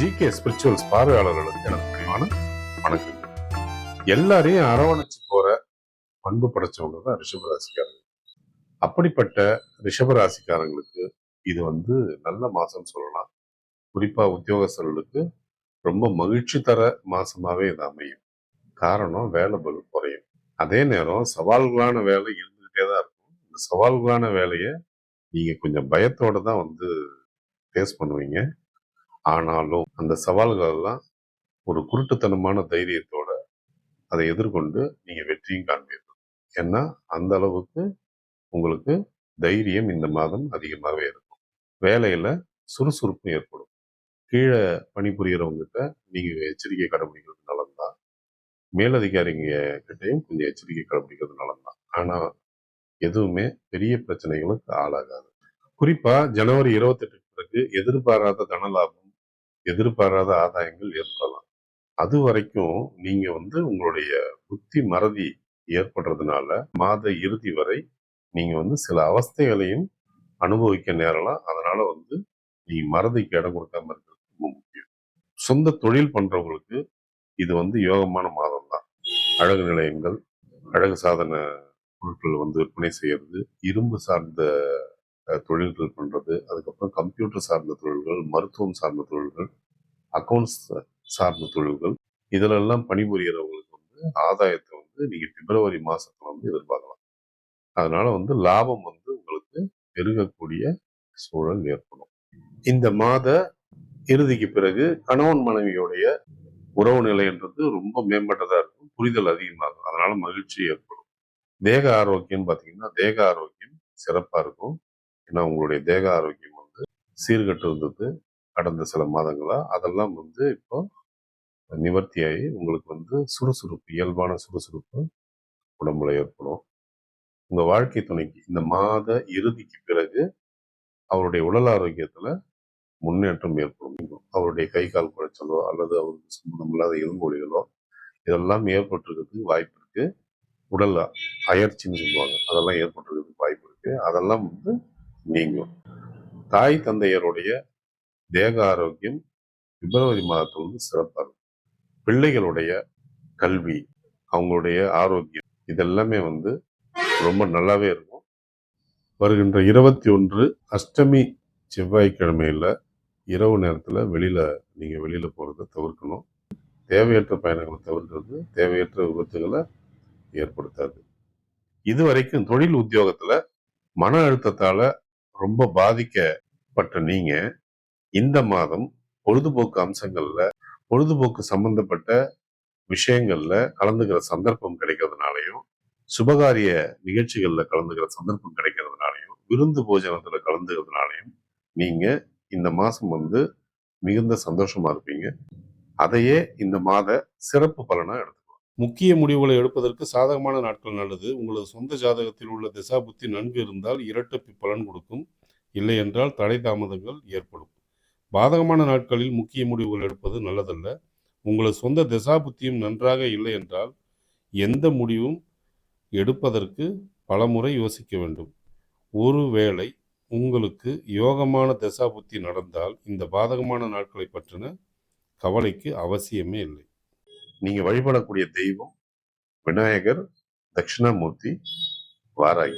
GK spirituals பார்வையாளர்களுக்கு எனக்கு பணிவான வணக்கம் எல்லாரையும் அரவணைச்சு போற பண்பு படைச்சவங்க தான் ரிஷபராசிக்காரங்க. அப்படிப்பட்ட ரிஷபராசிக்காரங்களுக்கு இது வந்து நல்ல மாசம் சொல்லலாம். குறிப்பா உத்தியோகஸ்தர்களுக்கு ரொம்ப மகிழ்ச்சி தர மாசமாவே இது அமையும். காரணம் வேலை பலு குறையும். அதே நேரம் சவால்களான வேலை இருந்துகிட்டே தான் இருக்கும். இந்த சவால்களான வேலையை நீங்க கொஞ்சம் பயத்தோட தான் வந்து ஃபேஸ் பண்ணுவீங்க. ஆனாலும் அந்த சவால்கள் எல்லாம் ஒரு குருட்டுத்தனமான தைரியத்தோட அதை எதிர்கொண்டு நீங்க வெற்றியும் காண்பீர்கள். ஏன்னா அந்த அளவுக்கு உங்களுக்கு தைரியம் இந்த மாதம் அதிகமாகவே இருக்கும். வேலையில சுறுசுறுப்பும் ஏற்படும். கீழே பணிபுரியறவங்ககிட்ட நீங்க எச்சரிக்கை கடைபிடிக்கிறது நலன்தான் மேலதிகாரிங்க கிட்டையும் கொஞ்சம் எச்சரிக்கை கடைபிடிக்கிறது நலன்தான் ஆனா எதுவுமே பெரிய பிரச்சனைகளுக்கு ஆளாகாது. குறிப்பா ஜனவரி இருபத்தெட்டுக்கு பிறகு எதிர்பாராத தனலாபம் எதிர்பாராத ஆதாயங்கள் ஏற்படலாம். அது வரைக்கும் நீங்க வந்து உங்களுடைய புத்தி மறதி ஏற்படுறதுனால மாத இறுதி வரை நீங்க வந்து சில அவஸ்தைகளையும் அனுபவிக்க நேரலாம். அதனால வந்து நீ மறதிக்கு இடம் கொடுக்காம இருக்கிறது ரொம்ப முக்கியம். சொந்த தொழில் பண்றவங்களுக்கு இது வந்து யோகமான மாதம் தான் அழகு நிலையங்கள் அழகு சாதன பொருட்கள் வந்து விற்பனை செய்யறது இரும்பு சார்ந்த தொழில்கள் பண்ணுறது அதுக்கப்புறம் கம்ப்யூட்டர் சார்ந்த தொழில்கள் மருத்துவம் சார்ந்த தொழில்கள் அக்கௌண்ட்ஸ் சார்ந்த தொழில்கள். இதிலெல்லாம் பணிபுரியறவங்களுக்கு வந்து ஆதாயத்தை வந்து நீங்கள் பிப்ரவரி மாதத்தில் வந்து எதிர்பார்க்கலாம். அதனால வந்து லாபம் வந்து உங்களுக்கு பெருகக்கூடிய சூழல் ஏற்படும். இந்த மாத இறுதிக்கு பிறகு கணவன் மனைவியோடைய உறவு நிலைன்றது ரொம்ப மேம்பட்டதாக இருக்கும் புரிதல் அதிகமாகும் அதனால மகிழ்ச்சி ஏற்படும். தேக ஆரோக்கியம் பார்த்தீங்கன்னா தேக ஆரோக்கியம் சிறப்பாக இருக்கும். ஏன்னா உங்களுடைய தேக ஆரோக்கியம் வந்து சீர்கட்டு இருந்தது கடந்த சில மாதங்களா? அதெல்லாம் வந்து இப்போ நிவர்த்தியாகி உங்களுக்கு வந்து சுறுசுறுப்பு இயல்பான சுறுசுறுப்பு உடம்புல ஏற்படும். உங்க வாழ்க்கை துணைக்கு இந்த மாத இறுதிக்கு பிறகு அவருடைய உடல் ஆரோக்கியத்துல முன்னேற்றம் ஏற்படும். அவருடைய கை கால் குறைச்சலோ அல்லது அவருக்கு சம்பந்தம் இல்லாத எலும்பொலிகளோ இதெல்லாம் ஏற்பட்டிருக்கிறதுக்கு வாய்ப்பு இருக்கு. உடல் அயற்சின்னு சொல்லுவாங்க. அதெல்லாம் ஏற்பட்டிருக்கிறதுக்கு வாய்ப்பு இருக்கு. அதெல்லாம் வந்து நீங்கும். தாய் தந்தையருடைய தேக ஆரோக்கியம் பிப்ரவரி மாதத்தில் வந்து சிறப்பாக இருக்கும். பிள்ளைகளுடைய கல்வி அவங்களுடைய ஆரோக்கியம் இதெல்லாமே வந்து ரொம்ப நல்லாவே இருக்கும். வருகின்ற இருபத்தி ஒன்று அஷ்டமி செவ்வாய்க்கிழமையில இரவு நேரத்தில் வெளியில் நீங்கள் வெளியில் போகிறத தவிர்க்கணும். தேவையற்ற பயணங்களை தவிர்க்கிறது தேவையற்ற விபத்துகளை ஏற்படுத்தாது. இது வரைக்கும் தொழில் உத்தியோகத்தில் மன அழுத்தத்தால் ரொம்ப பாதிக்கப்பட்ட நீங்க இந்த மாதம் பொழுதுபோக்கு அம்சங்கள்ல பொழுதுபோக்கு சம்பந்தப்பட்ட விஷயங்கள்ல கலந்துக்கிற சந்தர்ப்பம் கிடைக்கிறதுனாலையும் சுபகாரிய நிகழ்ச்சிகள்ல கலந்துக்கிற சந்தர்ப்பம் கிடைக்கிறதுனாலையும் விருந்து போஜனத்துல கலந்துக்கிறதுனாலையும் நீங்க இந்த மாசம் வந்து மிகுந்த சந்தோஷமா இருப்பீங்க. அதையே இந்த மாத சிறப்பு பலனா எடுத்து முக்கிய முடிவுகளை எடுப்பதற்கு சாதகமான நாட்கள் நல்லது. உங்களது சொந்த ஜாதகத்தில் உள்ள திசா புத்தி நன்கு இருந்தால் இரட்டப்பு பலன் கொடுக்கும். இல்லை என்றால் தடை தாமதங்கள் ஏற்படும். பாதகமான நாட்களில் முக்கிய முடிவுகள் எடுப்பது நல்லதல்ல. உங்களது சொந்த திசா புத்தியும் நன்றாக இல்லை என்றால் எந்த முடிவும் எடுப்பதற்கு பலமுறை யோசிக்க வேண்டும். ஒருவேளை உங்களுக்கு யோகமான திசா புத்தி நடந்தால் இந்த பாதகமான நாட்களை பற்றின கவலைக்கு அவசியமே இல்லை. நீங்க வழிபடக்கூடிய தெய்வம் விநாயகர் தட்சிணாமூர்த்தி வாராகி.